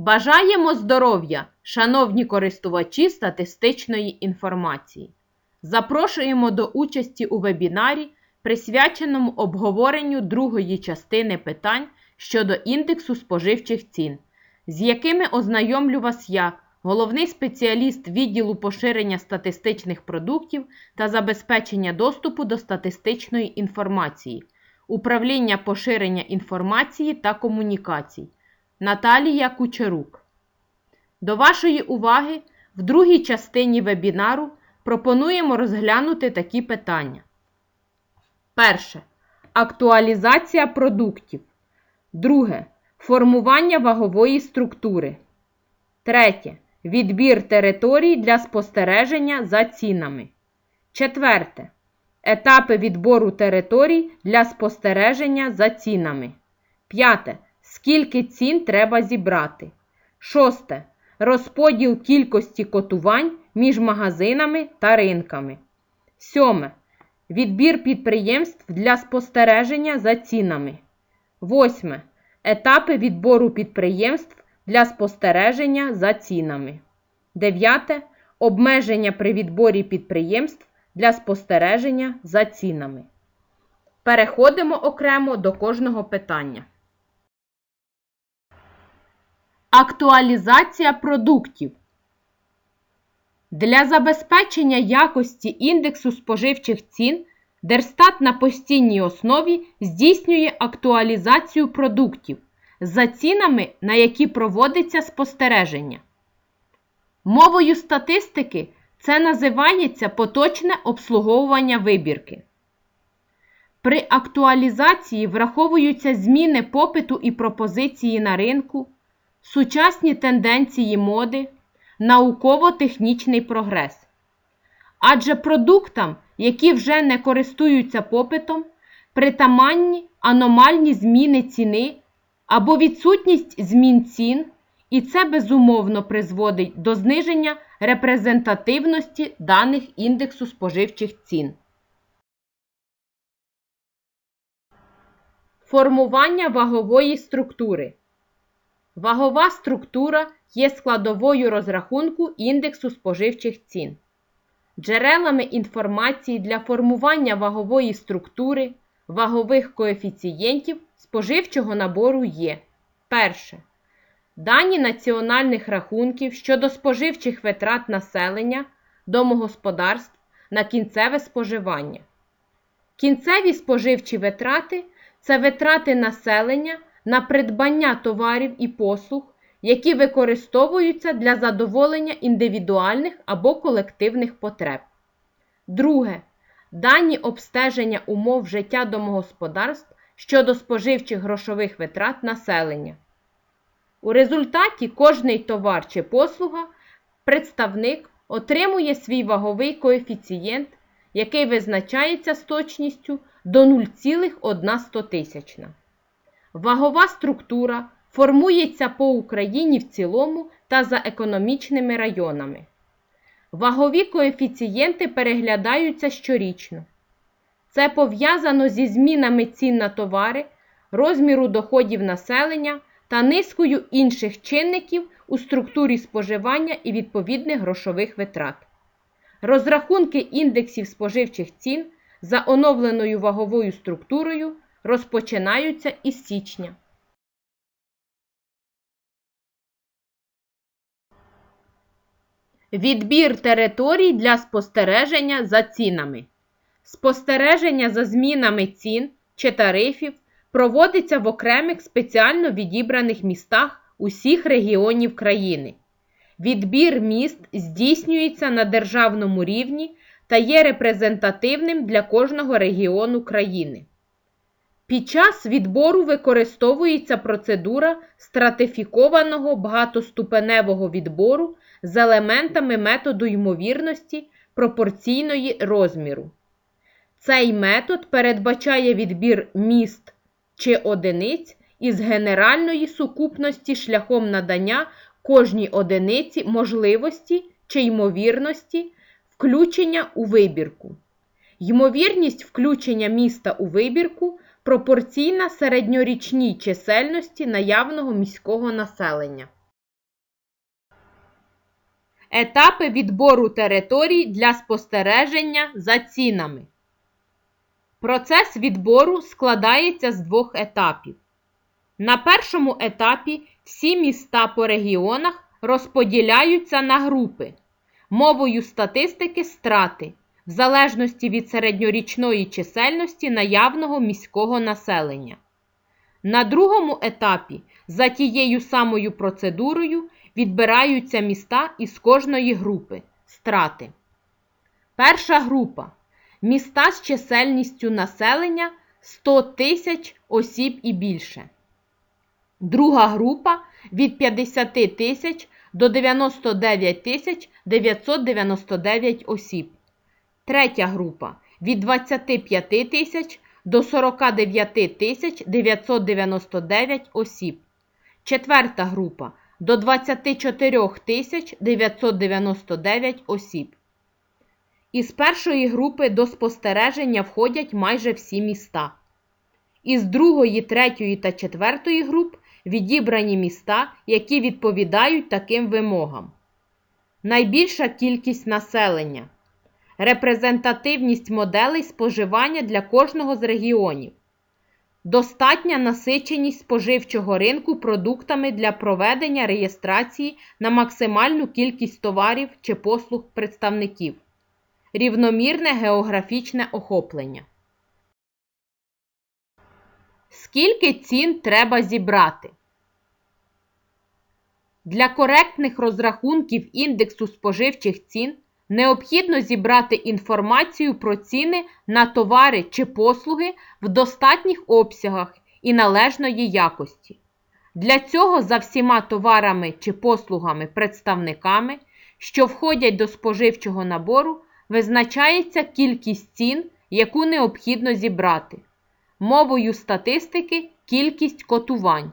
Бажаємо здоров'я, шановні користувачі статистичної інформації. Запрошуємо до участі у вебінарі, присвяченому обговоренню другої частини питань щодо індексу споживчих цін, з якими ознайомлю вас я, головний спеціаліст відділу поширення статистичних продуктів та забезпечення доступу до статистичної інформації, управління поширення інформації та комунікацій. Наталія Кучерук. До вашої уваги в другій частині вебінару пропонуємо розглянути такі питання. Перше. Актуалізація продуктів. Друге. Формування вагової структури. Третє. Відбір територій для спостереження за цінами. Четверте. Етапи відбору територій для спостереження за цінами. П'яте. Скільки цін треба зібрати. Шосте. Розподіл кількості котувань між магазинами та ринками. Сьоме. Відбір підприємств для спостереження за цінами. Восьме. Етапи відбору підприємств для спостереження за цінами. Дев'яте. Обмеження при відборі підприємств для спостереження за цінами. Переходимо окремо до кожного питання. Актуалізація продуктів. Для забезпечення якості індексу споживчих цін Держстат на постійній основі здійснює актуалізацію продуктів за цінами, на які проводиться спостереження. Мовою статистики це називається поточне обслуговування вибірки. При актуалізації враховуються зміни попиту і пропозиції на ринку, сучасні тенденції моди, науково-технічний прогрес. Адже продуктам, які вже не користуються попитом, притаманні аномальні зміни ціни або відсутність змін цін, і це безумовно призводить до зниження репрезентативності даних індексу споживчих цін. Формування вагової структури. Вагова структура є складовою розрахунку індексу споживчих цін. Джерелами інформації для формування вагової структури, вагових коефіцієнтів споживчого набору є перше. Дані національних рахунків щодо споживчих витрат населення, домогосподарств на кінцеве споживання. Кінцеві споживчі витрати це витрати населення на придбання товарів і послуг, які використовуються для задоволення індивідуальних або колективних потреб. Друге. Дані обстеження умов життя домогосподарств щодо споживчих грошових витрат населення. У результаті кожний товар чи послуга представник отримує свій ваговий коефіцієнт, який визначається з точністю до 0,1. Вагова структура формується по Україні в цілому та за економічними районами. Вагові коефіцієнти переглядаються щорічно. Це пов'язано зі змінами цін на товари, розміру доходів населення та низкою інших чинників у структурі споживання і відповідних грошових витрат. Розрахунки індексів споживчих цін за оновленою ваговою структурою розпочинаються із січня. Відбір територій для спостереження за цінами. Спостереження за змінами цін чи тарифів проводиться в окремих спеціально відібраних містах усіх регіонів країни. Відбір міст здійснюється на державному рівні та є репрезентативним для кожного регіону країни. Під час відбору використовується процедура стратифікованого багатоступеневого відбору з елементами методу ймовірності пропорційної розміру. Цей метод передбачає відбір міст чи одиниць із генеральної сукупності шляхом надання кожній одиниці можливості чи ймовірності включення у вибірку. Ймовірність включення міста у вибірку пропорційна середньорічній чисельності наявного міського населення. Етапи відбору територій для спостереження за цінами. Процес відбору складається з двох етапів. На першому етапі всі міста по регіонах розподіляються на групи мовою статистики страти в залежності від середньорічної чисельності наявного міського населення. На другому етапі за тією самою процедурою відбираються міста із кожної групи страти. Перша група міста з чисельністю населення 100 тисяч осіб і більше. Друга група від 50 тисяч до 99 тисяч 999 осіб. Третя група від 25 тисяч до 49 тисяч 999 осіб. Четверта група до 24 тисяч 999 осіб. Із першої групи до спостереження входять майже всі міста. Із другої, третьої та четвертої груп відібрані міста, які відповідають таким вимогам. Найбільша кількість населення. Репрезентативність моделей споживання для кожного з регіонів. Достатня насиченість споживчого ринку продуктами для проведення реєстрації на максимальну кількість товарів чи послуг представників. Рівномірне географічне охоплення. Скільки цін треба зібрати? Для коректних розрахунків індексу споживчих цін необхідно зібрати інформацію про ціни на товари чи послуги в достатніх обсягах і належної якості. Для цього за всіма товарами чи послугами представниками, що входять до споживчого набору, визначається кількість цін, яку необхідно зібрати. Мовою статистики кількість котувань.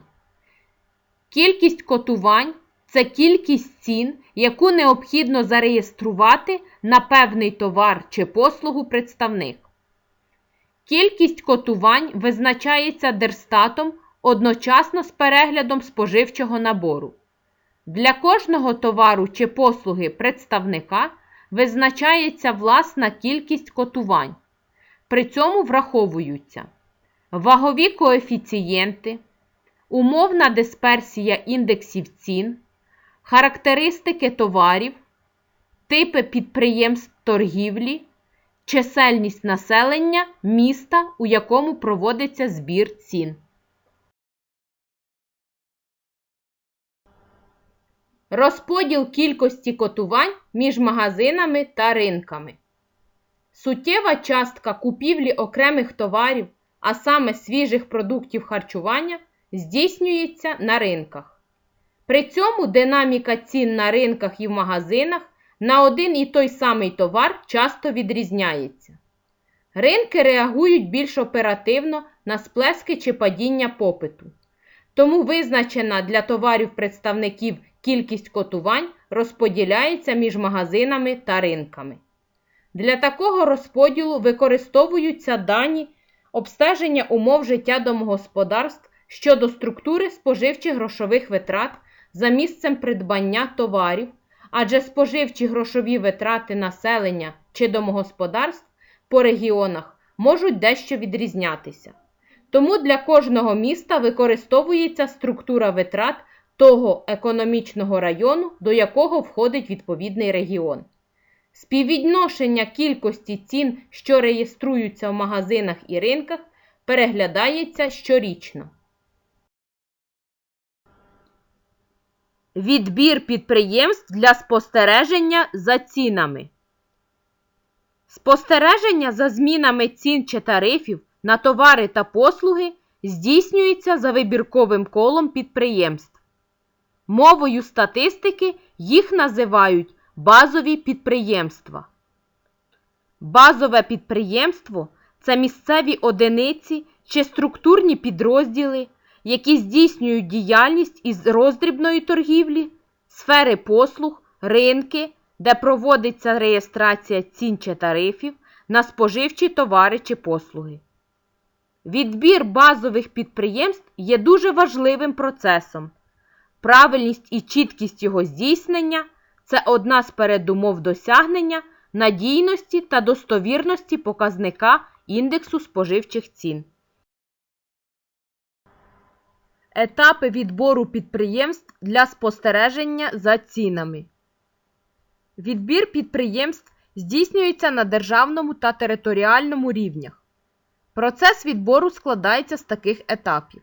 Кількість котувань це кількість цін, яку необхідно зареєструвати на певний товар чи послугу представник. Кількість котувань визначається Дерстатом одночасно з переглядом споживчого набору. Для кожного товару чи послуги представника визначається власна кількість котувань. При цьому враховуються вагові коефіцієнти, умовна дисперсія індексів цін, характеристики товарів, типи підприємств торгівлі, чисельність населення міста, у якому проводиться збір цін. Розподіл кількості котувань між магазинами та ринками. Суттєва частка купівлі окремих товарів, а саме свіжих продуктів харчування, здійснюється на ринках. При цьому динаміка цін на ринках і в магазинах на один і той самий товар часто відрізняється. Ринки реагують більш оперативно на сплески чи падіння попиту. Тому визначена для товарів представників кількість котувань розподіляється між магазинами та ринками. Для такого розподілу використовуються дані обстеження умов життя домогосподарств щодо структури споживчих грошових витрат за місцем придбання товарів, адже споживчі грошові витрати населення чи домогосподарств по регіонах можуть дещо відрізнятися. Тому для кожного міста використовується структура витрат того економічного району, до якого входить відповідний регіон. Співвідношення кількості цін, що реєструються в магазинах і ринках, переглядається щорічно. Відбір підприємств для спостереження за цінами. Спостереження за змінами цін чи тарифів на товари та послуги здійснюється за вибірковим колом підприємств. Мовою статистики їх називають базові підприємства. Базове підприємство це місцеві одиниці чи структурні підрозділи, які здійснюють діяльність із роздрібної торгівлі, сфери послуг, ринки, де проводиться реєстрація цін чи тарифів на споживчі товари чи послуги. Відбір базових підприємств є дуже важливим процесом. Правильність і чіткість його здійснення це одна з передумов досягнення надійності та достовірності показника індексу споживчих цін. Етапи відбору підприємств для спостереження за цінами. Відбір підприємств здійснюється на державному та територіальному рівнях. Процес відбору складається з таких етапів: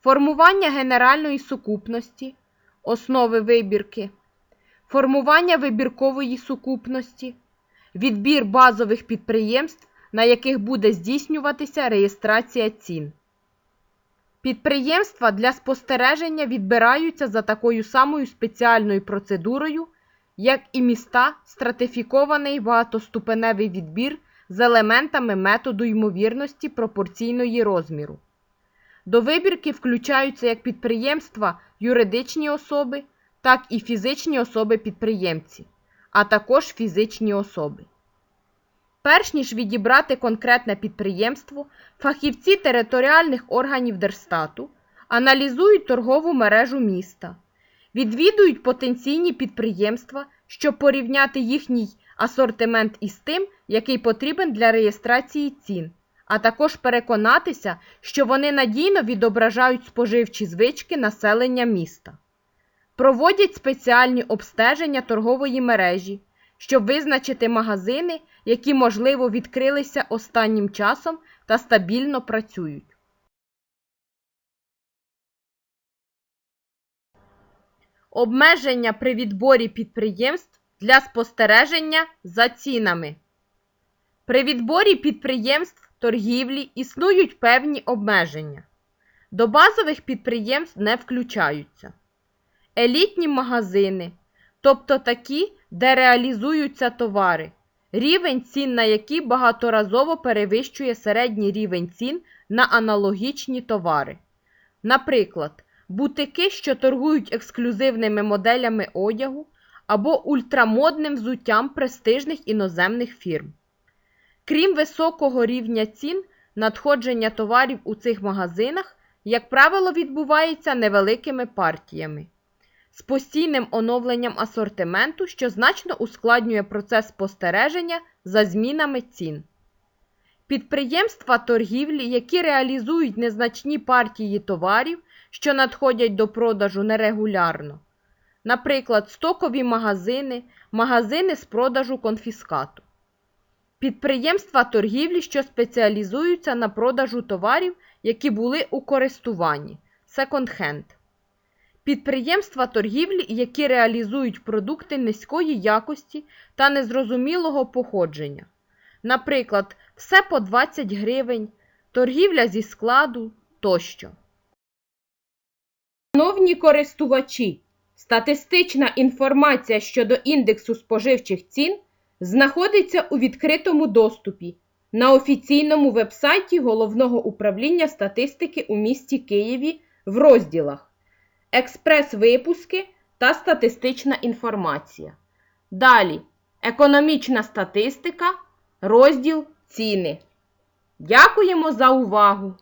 формування генеральної сукупності, основи вибірки, формування вибіркової сукупності, відбір базових підприємств, на яких буде здійснюватися реєстрація цін. Підприємства для спостереження відбираються за такою самою спеціальною процедурою, як і міста стратифікований багатоступеневий відбір з елементами методу ймовірності пропорційної розміру. До вибірки включаються як підприємства юридичні особи, так і фізичні особи-підприємці, а також фізичні особи. Перш ніж відібрати конкретне підприємство, фахівці територіальних органів Держстату аналізують торгову мережу міста, відвідують потенційні підприємства, щоб порівняти їхній асортимент із тим, який потрібен для реєстрації цін, а також переконатися, що вони надійно відображають споживчі звички населення міста. Проводять спеціальні обстеження торгової мережі, щоб визначити магазини, які, можливо, відкрилися останнім часом та стабільно працюють. Обмеження при відборі підприємств для спостереження за цінами. При відборі підприємств торгівлі існують певні обмеження. До базових підприємств не включаються елітні магазини, тобто такі, де реалізуються товари, рівень цін на які багаторазово перевищує середній рівень цін на аналогічні товари. Наприклад, бутики, що торгують ексклюзивними моделями одягу або ультрамодним взуттям престижних іноземних фірм. Крім високого рівня цін, надходження товарів у цих магазинах, як правило, відбувається невеликими партіями з постійним оновленням асортименту, що значно ускладнює процес спостереження за змінами цін. Підприємства торгівлі, які реалізують незначні партії товарів, що надходять до продажу нерегулярно, наприклад, стокові магазини, магазини з продажу конфіскату. Підприємства торгівлі, що спеціалізуються на продажу товарів, які були у користуванні секонд-хенд. Підприємства торгівлі, які реалізують продукти низької якості та незрозумілого походження. Наприклад, все по 20 гривень, торгівля зі складу тощо. Шановні користувачі, статистична інформація щодо індексу споживчих цін знаходиться у відкритому доступі на офіційному вебсайті Головного управління статистики у місті Києві в розділах Експрес-випуски та статистична інформація. Далі Економічна статистика, розділ Ціни. Дякуємо за увагу!